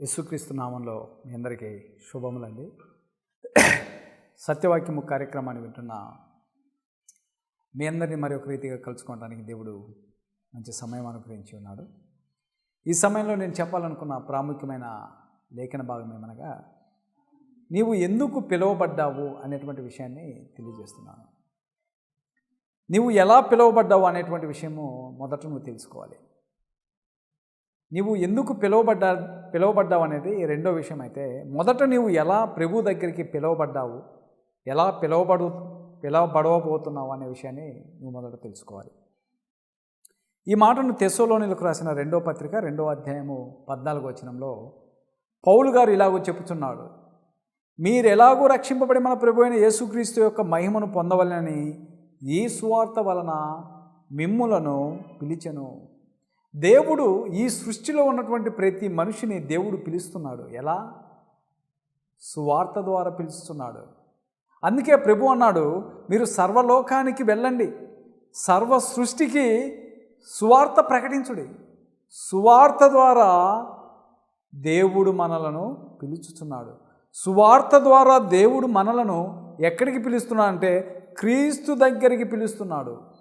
యేసుక్రీస్తు నామంలో మీ అందరికీ శుభములండి. సత్యవాక్యము కార్యక్రమాన్ని వింటున్న మీ అందరినీ మరి ఒక రీతిగా కలుసుకోవడానికి దేవుడు మంచి సమయం అనుగ్రహించి ఉన్నాడు. ఈ సమయంలో నేను చెప్పాలనుకున్న ప్రాముఖ్యమైన లేఖన భాగం ఏమనగా నీవు ఎందుకు పిలువబడ్డావు అనేటువంటి విషయాన్ని తెలియజేస్తున్నాను. నీవు ఎలా పిలువబడ్డావు అనేటువంటి విషయము మొదట నువ్వు తెలుసుకోవాలి. నీవు ఎందుకు పిలువబడ్డా పిలువబడ్డావు అనేది రెండో విషయం అయితే మొదట నీవు ఎలా ప్రభు దగ్గరికి పిలువబడ్డావు ఎలా పిలువబడు పిలువబడవబోతున్నావు అనే విషయాన్ని నువ్వు మొదట తెలుసుకోవాలి. ఈ మాటను తెస్సోలోనిలకు రాసిన రెండో పత్రిక రెండో అధ్యాయము పద్నాలుగు వచనంలో పౌలు గారు ఇలాగో చెప్పుచున్నాడు మీరు ఎలాగో రక్షింపబడి మన ప్రభు అయిన యేసుక్రీస్తు యొక్క మహిమను పొందవలనని ఈ సువార్త వలన మిమ్ములను పిలిచెను. దేవుడు ఈ సృష్టిలో ఉన్నటువంటి ప్రతి మనిషిని దేవుడు పిలుస్తున్నాడు. ఎలా? సువార్త ద్వారా పిలుస్తున్నాడు. అందుకే ప్రభు అన్నాడు మీరు సర్వలోకానికి వెళ్ళండి. సర్వ సృష్టికి సువార్త ప్రకటించుడి. సువార్త ద్వారా దేవుడు మనలను పిలుచుతున్నాడు సువార్త ద్వారా దేవుడు మనలను ఎక్కడికి పిలుస్తున్నాడు అంటే క్రీస్తు దగ్గరికి పిలుస్తున్నాడు.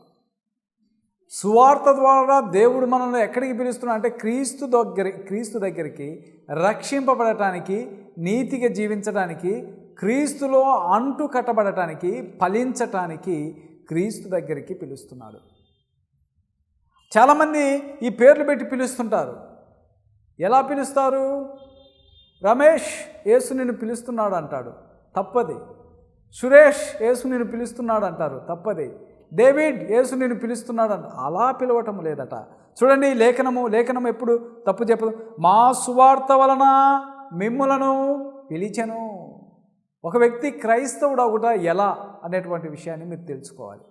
సువార్త ద్వారా దేవుడు మనల్ని ఎక్కడికి పిలుస్తున్నాడు అంటే క్రీస్తు దగ్గర క్రీస్తు దగ్గరికి రక్షింపబడటానికి నీతిగా జీవించడానికి క్రీస్తులో అంటు కట్టబడటానికి ఫలించటానికి క్రీస్తు దగ్గరికి పిలుస్తున్నాడు. చాలామంది ఈ పేర్లు పెట్టి పిలుస్తుంటారు. ఎలా పిలుస్తారు? రమేష్ యేసు నిన్ను పిలుస్తున్నాడు అంటాడు. తప్పది. సురేష్ యేసు నిన్ను పిలుస్తున్నాడు అంటారు. తప్పది. డేవిడ్ యేసు నేను పిలుస్తున్నాడని అలా పిలవటం లేదట. చూడండి లేఖనము లేఖనం ఎప్పుడు తప్పు చెప్పదు? మా సువార్త వలన మిమ్ములను పిలిచెను. ఒక వ్యక్తి క్రైస్తవుడు అవుట ఎలా అనేటువంటి విషయాన్ని మీరు తెలుసుకోవాలి.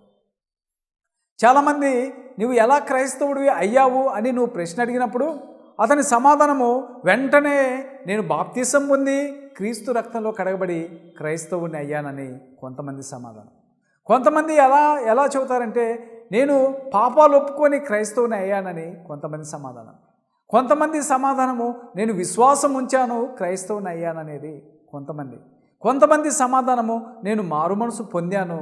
చాలామంది నువ్వు ఎలా క్రైస్తవుడివి అయ్యావు? అని నువ్వు ప్రశ్న అడిగినప్పుడు అతని సమాధానము వెంటనే నేను బాప్తీసం పొంది క్రీస్తు రక్తంలో కడగబడి క్రైస్తవుడిని అయ్యానని కొంతమంది సమాధానం. కొంతమంది ఎలా ఎలా చెబుతారంటే నేను పాపాలు ఒప్పుకొని క్రైస్తవుని అయ్యానని కొంతమంది సమాధానం. కొంతమంది సమాధానము నేను విశ్వాసం ఉంచాను క్రైస్తవుని అయ్యాననేది కొంతమంది. కొంతమంది సమాధానము నేను మారు మనసు పొందాను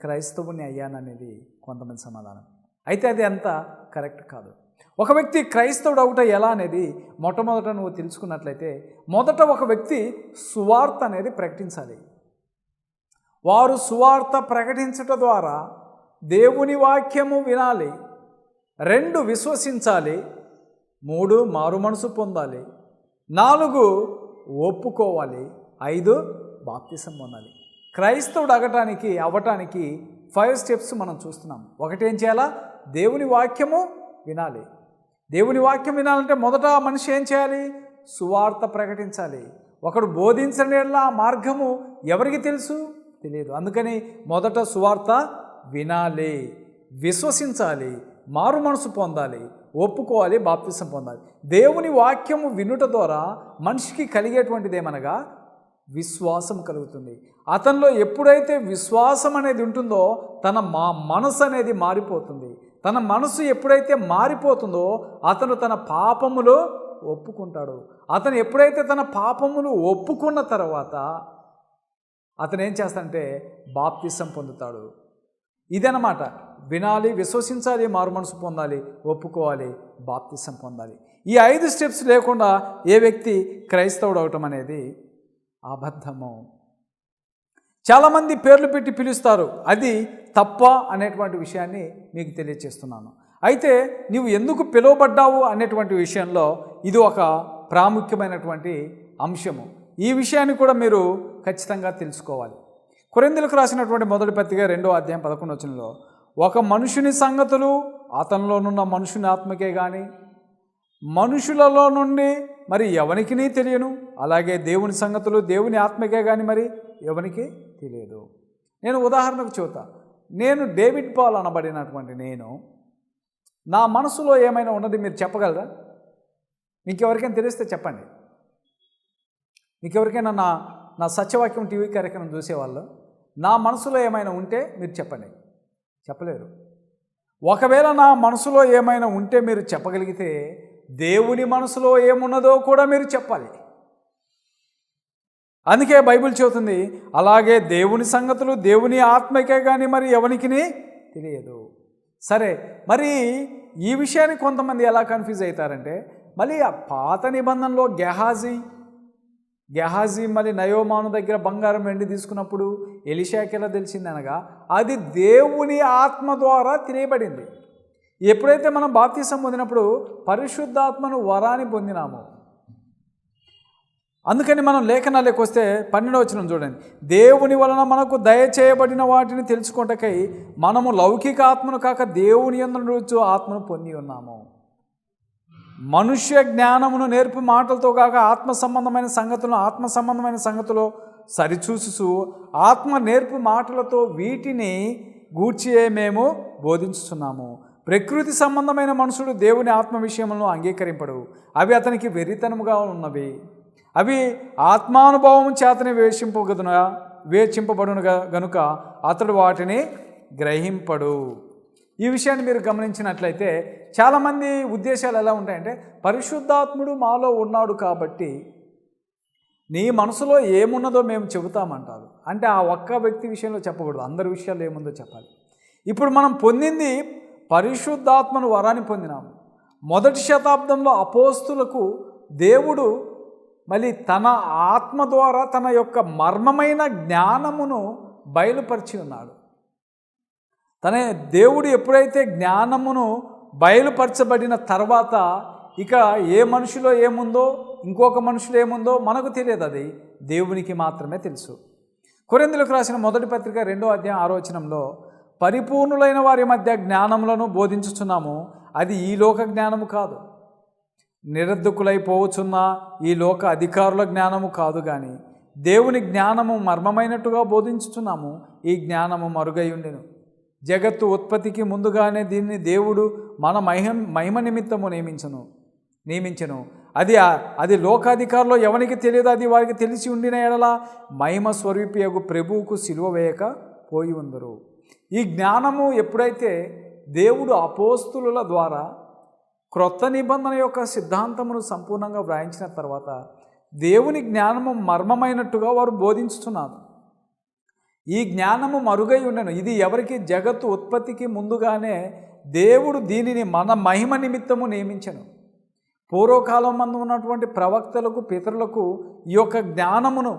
క్రైస్తవుని అయ్యాననేది కొంతమంది సమాధానం. అయితే అది అంత కరెక్ట్ కాదు. ఒక వ్యక్తి క్రైస్తవుడు అవుట ఎలా అనేది మొట్టమొదట నువ్వు తెలుసుకున్నట్లయితే మొదట ఒక వ్యక్తి సువార్త అనేది ప్రకటించాలి. వారు సువార్త ప్రకటించట ద్వారా దేవుని వాక్యము వినాలి. రెండు విశ్వసించాలి. మూడు మారు మనసు పొందాలి. నాలుగు ఒప్పుకోవాలి. ఐదు బాప్తిసం పొందాలి. క్రైస్తవుడు అగటానికి అవ్వటానికి ఫైవ్ స్టెప్స్ మనం చూస్తున్నాం. ఒకటేం చేయాలా? దేవుని వాక్యము వినాలి. దేవుని వాక్యం వినాలంటే మొదట మనిషి ఏం చేయాలి? సువార్త ప్రకటించాలి. ఒకడు బోధించిన ఆ మార్గము ఎవరికి తెలుసు? తెలియదు అందుకని మొదట సువార్త వినాలి విశ్వసించాలి మారు మనసు పొందాలి ఒప్పుకోవాలి బాప్తిసం పొందాలి. దేవుని వాక్యము వినుట ద్వారా మనిషికి కలిగేటువంటిది ఏమనగా? విశ్వాసం కలుగుతుంది. అతనిలో ఎప్పుడైతే విశ్వాసం అనేది ఉంటుందో తన మా మనసు అనేది మారిపోతుంది. తన మనసు ఎప్పుడైతే మారిపోతుందో అతను తన పాపములో ఒప్పుకుంటాడు. అతను ఎప్పుడైతే తన పాపములు ఒప్పుకున్న తర్వాత అతను ఏం చేస్తాడంటే బాప్తిసం పొందుతాడు. ఇదనమాట వినాలి విశ్వసించాలి మారు మనసు పొందాలి ఒప్పుకోవాలి బాప్తిసం పొందాలి. ఈ ఐదు స్టెప్స్ లేకుండా ఏ వ్యక్తి క్రైస్తవుడు అవటం అనేది అబద్ధము. చాలామంది పేర్లు పెట్టి పిలుస్తారు. అది తప్ప అనేటువంటి విషయాన్ని మీకు తెలియచేస్తున్నాను. అయితే నీవు ఎందుకు పిలువబడ్డావు అనేటువంటి విషయంలో ఇది ఒక ప్రాముఖ్యమైనటువంటి అంశము. ఈ విషయాన్ని కూడా మీరు ఖచ్చితంగా తెలుసుకోవాలి. కొరిందులకు రాసినటువంటి మొదటి పత్రిక రెండో అధ్యాయం పదకొండు వచనంలో ఒక మనుషుని సంగతులు అతనిలోనున్న మనుషుని ఆత్మకే కానీ మనుషులలో నుండి మరి ఎవనికి తెలియను? అలాగే దేవుని సంగతులు దేవుని ఆత్మకే కానీ మరి ఎవనికి తెలియదు. నేను ఉదాహరణకు చెబుతా. నేను డేవిడ్ పాల్ అనబడినటువంటి నేను నా మనసులో ఏమైనా ఉన్నది మీరు చెప్పగలరా? మీకు ఎవరికైనా తెలిస్తే చెప్పండి. మీకు ఎవరికైనా నా నా సత్యవాక్యం టీవీ కార్యక్రమం చూసేవాళ్ళు నా మనసులో ఏమైనా ఉంటే మీరు చెప్పండి. చెప్పలేరు. ఒకవేళ నా మనసులో ఏమైనా ఉంటే మీరు చెప్పగలిగితే దేవుని మనసులో ఏమున్నదో కూడా మీరు చెప్పాలి. అందుకే బైబిల్ చెబుతుంది అలాగే దేవుని సంగతులు దేవుని ఆత్మకే కానీ మరి ఎవరికి తెలియదు. సరే మరి ఈ విషయాన్ని కొంతమంది ఎలా కన్ఫ్యూజ్ అవుతారంటే మళ్ళీ ఆ పాత నిబంధనలో గెహాజీ గెహాజీ మళ్ళీ నయోమాను దగ్గర బంగారం వెండి తీసుకున్నప్పుడు ఎలిషాకి ఎలా తెలిసింది అనగా అది దేవుని ఆత్మ ద్వారా తెలియబడింది ఎప్పుడైతే మనం బాప్తీసం పొందినప్పుడు పరిశుద్ధాత్మను వరాన్ని పొందినామో అందుకని మనం లేఖనాలకు వస్తే పన్నెండవచనం చూడండి. దేవుని వలన మనకు దయచేయబడిన వాటిని తెలుసుకుంటకై మనము లౌకిక ఆత్మను కాక దేవుని యందు ఆత్మను పొంది ఉన్నాము. మనుష్య జ్ఞానమును నేర్పు మాటలతో కాక ఆత్మ సంబంధమైన సంగతులను ఆత్మ సంబంధమైన సంగతులు సరిచూసు ఆత్మ నేర్పు మాటలతో వీటిని గూర్చియే మేము బోధించుతున్నాము ప్రకృతి సంబంధమైన మనుషుడు దేవుని ఆత్మ విషయంలో అంగీకరింపడు. అవి అతనికి వెరితనముగా ఉన్నవి. అవి ఆత్మానుభవం చేతనే వేషింపగదున వేచింపబడునుగా గనుక అతడు వాటిని గ్రహింపడు. ఈ విషయాన్ని మీరు గమనించినట్లయితే చాలామంది ఉద్దేశాలు ఎలా ఉంటాయంటే పరిశుద్ధాత్ముడు మాలో ఉన్నాడు కాబట్టి నీ మనసులో ఏమున్నదో మేము చెబుతామంటారు. అంటే ఆ ఒక్క వ్యక్తి విషయంలో చెప్పకూడదు. అందరి విషయాల్లో ఏముందో చెప్పాలి. ఇప్పుడు మనం పొందింది పరిశుద్ధాత్మను వరాన్ని పొందినాము. మొదటి శతాబ్దంలో అపోస్తులకు దేవుడు మళ్ళీ తన ఆత్మ ద్వారా తన యొక్క మర్మమైన జ్ఞానమును బయలుపరిచి ఉన్నాడు. తన దేవుడు ఎప్పుడైతే జ్ఞానమును బయలుపరచబడిన తర్వాత ఇక ఏ మనిషిలో ఏముందో ఇంకొక మనుషులు ఏముందో మనకు తెలియదు అది. దేవునికి మాత్రమే తెలుసు. కొరిందులకు రాసిన మొదటి పత్రిక రెండో అధ్యాయం ఆలోచనంలో పరిపూర్ణులైన వారి మధ్య జ్ఞానములను బోధించుచున్నాము. అది ఈ లోక జ్ఞానము కాదు. నిరర్ధకులైపోవచ్చున్న ఈ లోక అధికారుల జ్ఞానము కాదు కానీ దేవుని జ్ఞానము మర్మమైనట్టుగా బోధించుచున్నాము. ఈ జ్ఞానము మరుగై ఉండెను. జగత్తు ఉత్పత్తికి ముందుగానే దీన్ని దేవుడు మన మహిమ మహిమ నిమిత్తము నియమించను నియమించను. అది అది లోకాధికారులు ఎవరికి తెలియదు అది వారికి తెలిసి ఉండిన ఎడల మహిమ స్వరూపియగు ప్రభువుకు సిలువ వేయక పోయి ఉందరు. ఈ జ్ఞానము ఎప్పుడైతే దేవుడు అపోస్తుల ద్వారా క్రొత్త నిబంధన యొక్క సిద్ధాంతమును సంపూర్ణంగా వ్రాయించిన తర్వాత దేవుని జ్ఞానము మర్మమైనట్టుగా వారు బోధించుతున్నారు ఈ జ్ఞానము మరుగై ఉండను. ఇది ఎవరికి? జగత్తు ఉత్పత్తికి ముందుగానే దేవుడు దీనిని మన మహిమ నిమిత్తము నియమించను. పూర్వకాలం మందు ఉన్నటువంటి ప్రవక్తలకు పితరులకు ఈ యొక్క జ్ఞానమును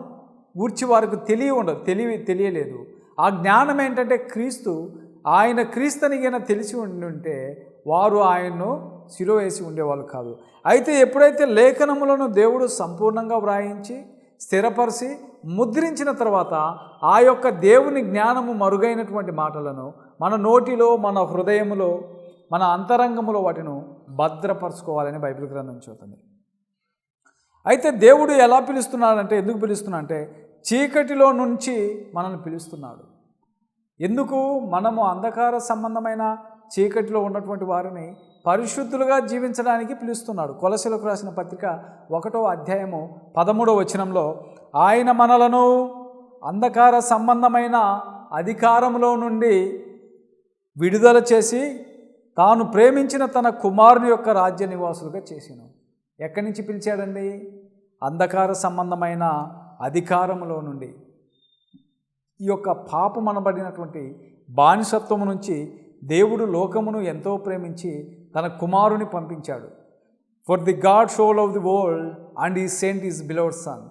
గూర్చి వారికి తెలియ ఉండదు తెలివి తెలియలేదు. ఆ జ్ఞానం ఏంటంటే క్రీస్తు ఆయన క్రీస్తునిగైనా తెలిసి ఉండి ఉంటే వారు ఆయన్ను శిలో వేసి ఉండేవాళ్ళు కాదు. అయితే ఎప్పుడైతే లేఖనములను దేవుడు సంపూర్ణంగా వ్రాయించి స్థిరపరిచి ముద్రించిన తర్వాత ఆ యొక్క దేవుని జ్ఞానము మరుగైనటువంటి మాటలను మన నోటిలో మన హృదయములో మన అంతరంగములో వాటిని భద్రపరచుకోవాలని బైబిల్ గ్రంథం చెబుతుంది. అయితే దేవుడు ఎలా పిలుస్తున్నాడంటే ఎందుకు పిలుస్తున్నా అంటే చీకటిలో నుంచి మనల్ని పిలుస్తున్నాడు. ఎందుకు? మనము అంధకార సంబంధమైన చీకటిలో ఉన్నటువంటి వారిని పరిశుద్ధులుగా జీవించడానికి పిలుస్తున్నాడు. కొలసలకు రాసిన పత్రిక ఒకటో అధ్యాయము పదమూడో వచనంలో ఆయన మనలను అంధకార సంబంధమైన అధికారంలో నుండి విడుదల చేసి తాను ప్రేమించిన తన కుమారుని యొక్క రాజ్య నివాసులుగా చేసాను. ఎక్కడి నుంచి పిలిచాడండి? అంధకార సంబంధమైన అధికారంలో నుండి. ఈ యొక్క పాపమనబడినటువంటి బానిసత్వము నుంచి దేవుడు లోకమును ఎంతో ప్రేమించి తన కుమారుని పంపించాడు. For the God soul of the world and he sent his beloved son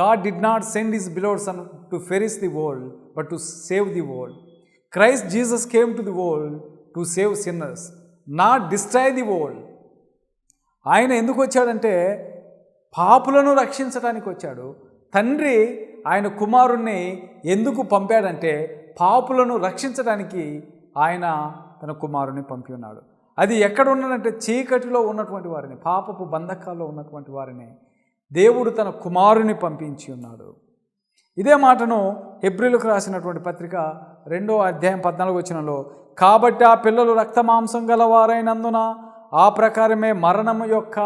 God did not send his beloved son to perish the world but to save the world Christ Jesus came to the world to save sinners not destroy the world ఆయన ఎందుకు వచ్చాడంటే పాపులను రక్షించడానికి వచ్చాడు. తండ్రి ఆయన కుమారుణ్ణి ఎందుకు పంపాడంటే పాపులను రక్షించడానికి ఆయన తన కుమారుని పంపి ఉన్నాడు. అది ఎక్కడ ఉన్నదంటే చీకటిలో ఉన్నటువంటి వారిని పాపపు బంధకాల్లో ఉన్నటువంటి వారిని దేవుడు తన కుమారుని పంపించి ఉన్నాడు. ఇదే మాటను హెబ్రిలకు రాసినటువంటి పత్రిక రెండో అధ్యాయం పద్నాలుగు వచ్చినలో కాబట్టి ఆ పిల్లలు రక్తమాంసం గలవారైనందున ఆ ప్రకారమే మరణము యొక్క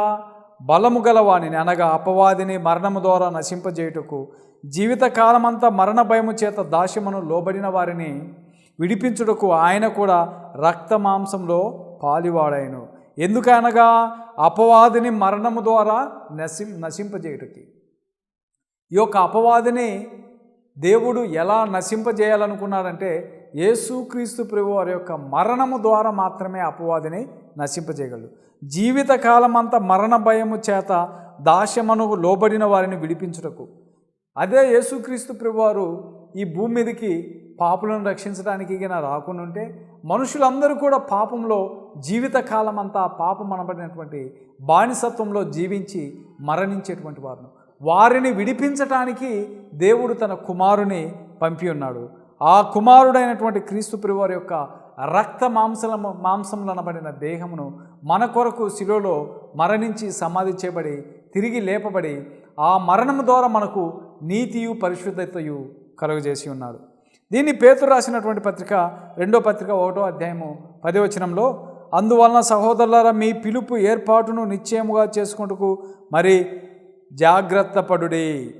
బలము గలవాణిని అనగా అపవాదిని మరణము ద్వారా నశింపజేయుటకు జీవితకాలమంతా మరణ భయము చేత దాస్యమును లోబడిన వారిని విడిపించుటకు ఆయన కూడా రక్త పాలివాడైను పాలివాడాయను ఎందుకనగా అపవాదిని మరణము ద్వారా నశిం నశింపజేయుటకి. ఈ యొక్క అపవాదిని దేవుడు ఎలా నశింపజేయాలనుకున్నాడంటే యేసుక్రీస్తు ప్రభు వారి యొక్క మరణము ద్వారా మాత్రమే అపవాదిని నశింపజేయగలడు. జీవితకాలమంతా మరణ భయము చేత దాస్యమను లోబడిన వారిని విడిపించుటకు. అదే యేసుక్రీస్తు ప్రభువారు ఈ భూమి మీదకి పాపులను రక్షించడానికి రాకుండా ఉంటే మనుషులందరూ కూడా పాపంలో జీవితకాలం అంతా పాపం అనబడినటువంటి బానిసత్వంలో జీవించి మరణించేటువంటి వారు వారిని విడిపించటానికి దేవుడు తన కుమారుని పంపి ఉన్నాడు. ఆ కుమారుడైనటువంటి క్రీస్తు ప్రివారి యొక్క రక్త మాంసల మాంసంలో అనబడిన దేహమును మన కొరకు శిలోలో మరణించి సమాధి చేయబడి తిరిగి లేపబడి ఆ మరణము ద్వారా మనకు నీతియు పరిశుద్ధతయు కలుగజేసి ఉన్నాడు. దీన్ని పేతురు రాసినటువంటి పత్రిక రెండో పత్రిక ఒకటో అధ్యాయము పదివచనంలో అందువలన సహోదరులారా మీ పిలుపు ఏర్పాటును నిశ్చయముగా చేసుకుంటూ మరి జాగ్రత్త పడుడి.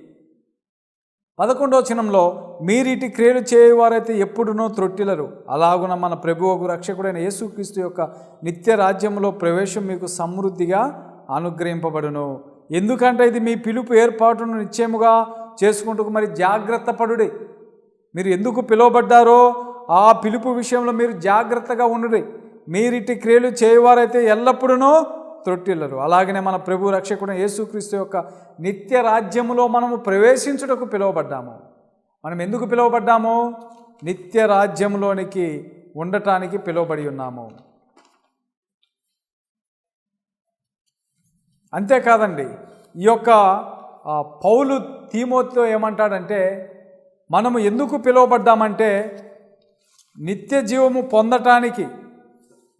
పదకొండో చినంలో మీరిటి క్రియలు చేయవారైతే ఎప్పుడునో త్రొట్టిలరు. అలాగున మన ప్రభువుకు రక్షకుడైన యేసుక్రీస్తు యొక్క నిత్య రాజ్యంలో ప్రవేశం మీకు సమృద్ధిగా అనుగ్రహింపబడును. ఎందుకంటే ఇది మీ పిలుపు ఏర్పాటును నిశ్చయముగా చేసుకుంటూ మరి జాగ్రత్త పడుడి. మీరు ఎందుకు పిలువబడ్డారో ఆ పిలుపు విషయంలో మీరు జాగ్రత్తగా ఉండండి. మీరిటి క్రియలు చేయవారైతే ఎల్లప్పుడూ త్రొట్టిల్లరు అలాగనే మన ప్రభు రక్షకుడు యేసుక్రీస్తు యొక్క నిత్య రాజ్యములో మనము ప్రవేశించుటకు పిలువబడ్డాము. మనం ఎందుకు పిలువబడ్డాము? నిత్య రాజ్యంలోనికి ఉండటానికి పిలువబడి ఉన్నాము. అంతేకాదండి ఈ యొక్క పౌలు తీమోతో ఏమంటాడంటే మనము ఎందుకు పిలువబడ్డామంటే నిత్య జీవము పొందటానికి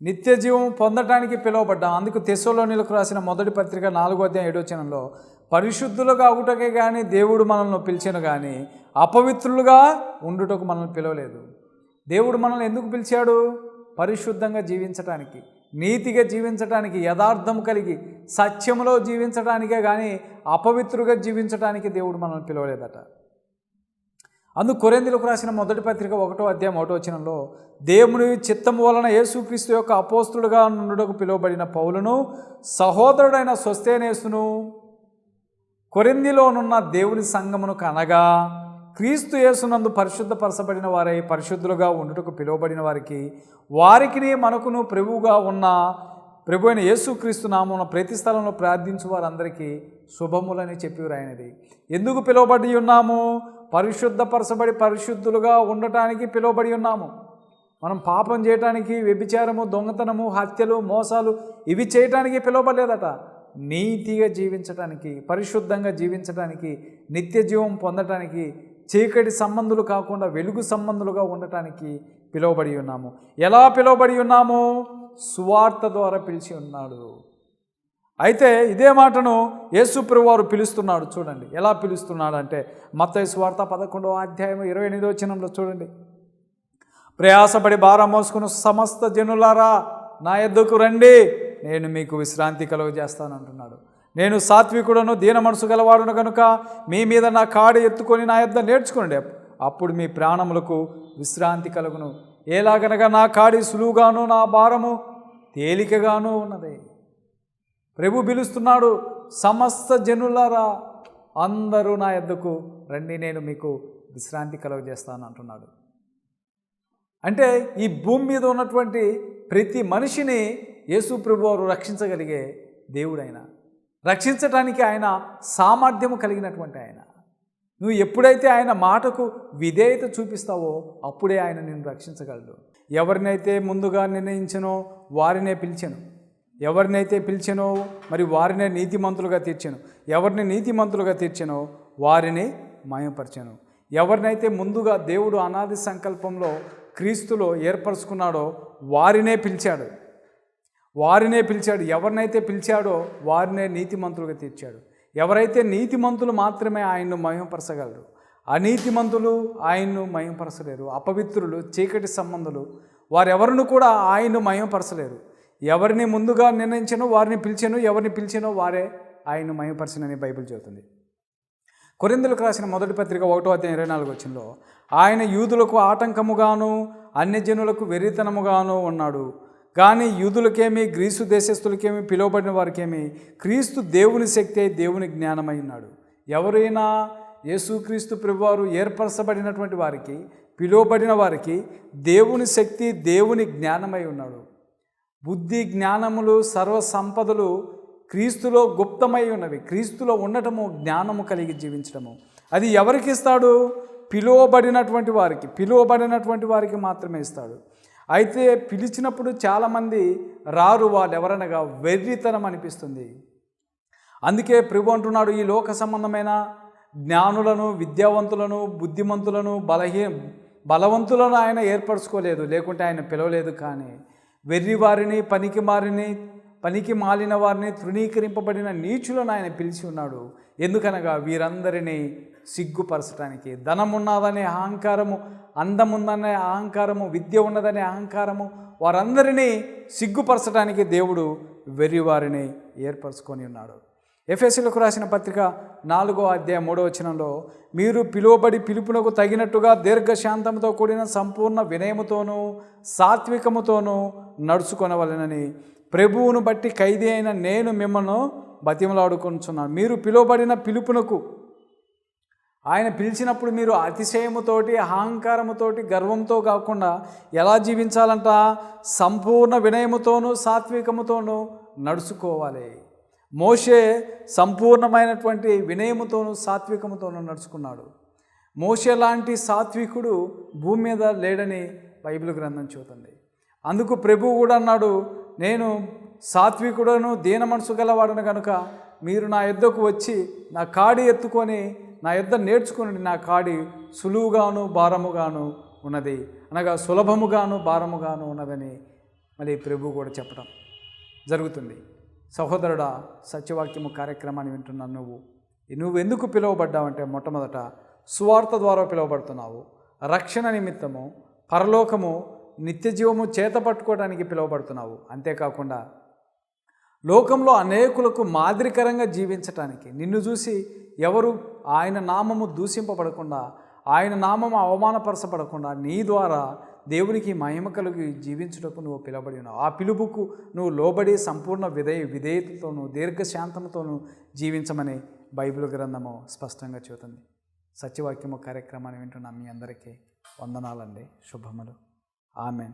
నిత్య జీవము పొందటానికి పిలువబడ్డాం. అందుకు తెస్సలోనిలకు రాసిన మొదటి పత్రిక నాలుగో అధ్యాయం ఏడోచనంలో పరిశుద్ధులుగా అవుటకే కానీ దేవుడు మనల్ని పిలిచాను కానీ అపవిత్రులుగా ఉండుటకు మనల్ని పిలవలేదు. దేవుడు మనల్ని ఎందుకు పిలిచాడు? పరిశుద్ధంగా జీవించటానికి నీతిగా జీవించటానికి యథార్థం కలిగి సత్యములో జీవించటానికే కానీ అపవిత్రుగా జీవించటానికి దేవుడు మనల్ని పిలవలేదట. అందు కొరేందులకు రాసిన మొదటి పత్రిక ఒకటో అధ్యాయం ఒకటో వచనంలో దేవుని చిత్తము వలన యేసుక్రీస్తు యొక్క అపోస్తుడుగా నుండుటకు పిలువబడిన పౌలును సహోదరుడైన స్వస్థేనేసును కొరిందిలోనున్న దేవుని సంగమును కనగా క్రీస్తు యేసునందు పరిశుద్ధపరచబడిన వారై పరిశుద్ధులుగా ఉండుటకు పిలువబడిన వారికి వారికి మనకును ప్రభువుగా ఉన్న ప్రభు అయిన యేసుక్రీస్తు నామమున ప్రతి స్థలంలో ప్రార్థించు వారందరికీ శుభములని చెప్పి రాయనది ఎందుకు పిలువబడి ఉన్నాము? పరిశుద్ధపరచబడి పరిశుద్ధులుగా ఉండటానికి పిలువబడి ఉన్నాము. మనం పాపం చేయటానికి వ్యభిచారము దొంగతనము హత్యలు మోసాలు ఇవి చేయటానికి పిలువబడలేదట. నీతిగా జీవించటానికి పరిశుద్ధంగా జీవించటానికి నిత్య జీవం పొందటానికి చీకటి సంబంధులు కాకుండా వెలుగు సంబంధులుగా ఉండటానికి పిలువబడి ఉన్నాము. ఎలా పిలువబడి ఉన్నాము? సువార్త ద్వారా పిలిచి ఉన్నాడు. అయితే ఇదే మాటను యేసుప్రభు వారు పిలుస్తున్నాడు. చూడండి ఎలా పిలుస్తున్నాడు అంటే వార్త పదకొండవ అధ్యాయం ఇరవై ఎనిమిదో వచనంలో చూడండి. ప్రయాసపడి భారం మోసుకున్న సమస్త జనులారా నా ఎద్దుకు రండి నేను మీకు విశ్రాంతి కలుగజేస్తాను అంటున్నాడు. నేను సాత్వికుడను దీన మనసు గలవాడును కనుక మీ మీద నా కాడి ఎత్తుకొని నా యొద్ద నేర్చుకోండి అప్పుడు మీ ప్రాణములకు విశ్రాంతి కలుగును. ఎలాగనగా నా కాడి సులువుగాను నా భారము తేలికగాను ఉన్నది. ప్రభు పిలుస్తున్నాడు సమస్త జనులారా అందరూ నా ఎద్దకు రండి నేను మీకు విశ్రాంతి కలుగజేస్తాను అంటున్నాడు. అంటే ఈ భూమి మీద ఉన్నటువంటి ప్రతి మనిషిని యేసు ప్రభు వారు రక్షించగలిగే దేవుడైన రక్షించటానికి ఆయన సామర్థ్యము కలిగినటువంటి ఆయన. నువ్వు ఎప్పుడైతే ఆయన మాటకు విధేయత చూపిస్తావో అప్పుడే ఆయన నిన్ను రక్షించగలడు. ఎవరినైతే ముందుగా నిర్ణయించనో వారినే పిలిచాను. ఎవరినైతే పిలిచానో మరి వారినే నీతిమంతులుగా తీర్చాను. ఎవరిని నీతిమంతులుగా తీర్చానో వారిని మాయపరిచాను. ఎవరినైతే ముందుగా దేవుడు అనాది సంకల్పంలో క్రీస్తులో ఏర్పరచుకున్నాడో వారినే పిలిచాడు. వారినే పిలిచాడు. ఎవరినైతే పిలిచాడో వారినే నీతిమంతులుగా తీర్చాడు. ఎవరైతే నీతిమంతులు మాత్రమే ఆయన్ను మయంపరచగలరు అనీతిమంతులు ఆయన్ను మయంపరచలేరు. అపవిత్రులు చీకటి సంబంధులు వారెవరిని కూడా ఆయన్ను మయంపరచలేరు. ఎవరిని ముందుగా నిర్ణయించనో వారిని పిలిచాను ఎవరిని పిలిచానో వారే ఆయన మహిమపరచనని బైబిల్ చెబుతుంది. కొరిందులకు రాసిన మొదటి పత్రిక ఒకటో అధ్యాయం ఇరవై నాలుగు వచ్చిందో ఆయన యూదులకు ఆటంకముగాను అన్యజనులకు వెర్రితనముగాను ఉన్నాడు. కానీ యూదులకేమి గ్రీసు దేశస్థులకేమి పిలువబడిన వారికేమి క్రీస్తు దేవుని శక్తి దేవుని జ్ఞానమై ఉన్నాడు. ఎవరైనా యేసుక్రీస్తు ప్రభువారు ఏర్పరచబడినటువంటి వారికి పిలువబడిన వారికి దేవుని శక్తి దేవుని జ్ఞానమై ఉన్నాడు. బుద్ధి జ్ఞానములు సర్వ సంపదలు క్రీస్తులో గుప్తమై ఉన్నవి. క్రీస్తులో ఉండటము జ్ఞానము కలిగి జీవించడము. అది ఎవరికి ఇస్తాడు? పిలువబడినటువంటి వారికి. పిలువబడినటువంటి వారికి మాత్రమే ఇస్తాడు. అయితే పిలిచినప్పుడు చాలామంది రారు వాళ్ళు ఎవరనగా వెర్రితనం అనిపిస్తుంది. అందుకే ప్రభు అంటున్నాడు ఈ లోక సంబంధమైన జ్ఞానులను విద్యావంతులను బుద్ధిమంతులను బలహీ బలవంతులను ఆయన ఏర్పరచుకోలేదు. లేకుంటే ఆయన పిలవలేదు కానీ వెర్రి వారిని పనికి మారిని పనికి మాలిన వారిని తృణీకరింపబడిన నీచులను ఆయన పిలిచి ఉన్నాడు. ఎందుకనగా వీరందరినీ సిగ్గుపరచడానికి ధనం ఉన్నదనే అహంకారము అందముందనే అహంకారము విద్య ఉన్నదనే అహంకారము వారందరినీ సిగ్గుపరచడానికి దేవుడు వెర్రి వారిని ఏర్పరచుకొని ఉన్నాడు. ఎఫ్ఎస్సీలకు రాసిన పత్రిక నాలుగో అధ్యాయం మూడో వచనంలో మీరు పిలువబడి పిలుపునకు తగినట్టుగా దీర్ఘశాంతంతో కూడిన సంపూర్ణ వినయముతోనూ సాత్వికముతోనూ నడుచుకొనవలెనని. ప్రభువును బట్టి ఖైదీ అయిన నేను మిమ్మల్ని బతిమలాడుకుంటున్నాను మీరు పిలువబడిన పిలుపునకు ఆయన పిలిచినప్పుడు మీరు అతిశయముతోటి అహంకారముతోటి గర్వంతో కాకుండా ఎలా జీవించాలంట? సంపూర్ణ వినయముతోనూ సాత్వికముతోనూ నడుచుకోవాలి. మోషే సంపూర్ణమైనటువంటి వినయముతోనూ సాత్వికముతోనూ నడుచుకున్నాడు. మోషే లాంటి సాత్వికుడు భూమి మీద లేడని బైబిల్ గ్రంథం చూతుంది అందుకు ప్రభు కూడా అన్నాడు నేను సాత్వికుడను దీన మనసు గలవాడను కనుక మీరు నా యుద్ధకు వచ్చి నా కాడి ఎత్తుకొని నా యుద్ధ నేర్చుకుని నా కాడి సులువుగాను భారముగాను ఉన్నది. అనగా సులభముగాను భారముగాను ఉన్నదని మళ్ళీ ప్రభు కూడా చెప్పడం జరుగుతుంది. సహోదరుడా సత్యవాక్యము కార్యక్రమాన్ని వింటున్నాను నువ్వు. నువ్వు ఎందుకు పిలువబడ్డావంటే మొట్టమొదట సువార్త ద్వారా పిలువబడుతున్నావు. రక్షణ నిమిత్తము పరలోకము నిత్య జీవము చేత పట్టుకోవడానికి పిలువబడుతున్నావు. అంతేకాకుండా లోకంలో అనేకులకు మాదిరికరంగా జీవించటానికి నిన్ను చూసి ఎవరు ఆయన నామము దూషింపబడకుండా ఆయన నామము అవమానపరచబడకుండా నీ ద్వారా దేవునికి మహిమ కలిగి జీవించుటకు నువ్వు పిలబడి ఉన్నావు. ఆ పిలుపుకు నువ్వు లోబడి సంపూర్ణ విధేయ విధేయతతోనూ దీర్ఘశాంతంతోనూ జీవించమని బైబిల్ గ్రంథము స్పష్టంగా చెబుతుంది. సత్యవాక్యము కార్యక్రమాన్ని వింటున్న మీ అందరికీ వందనాలండి. శుభములు. ఆమెన్.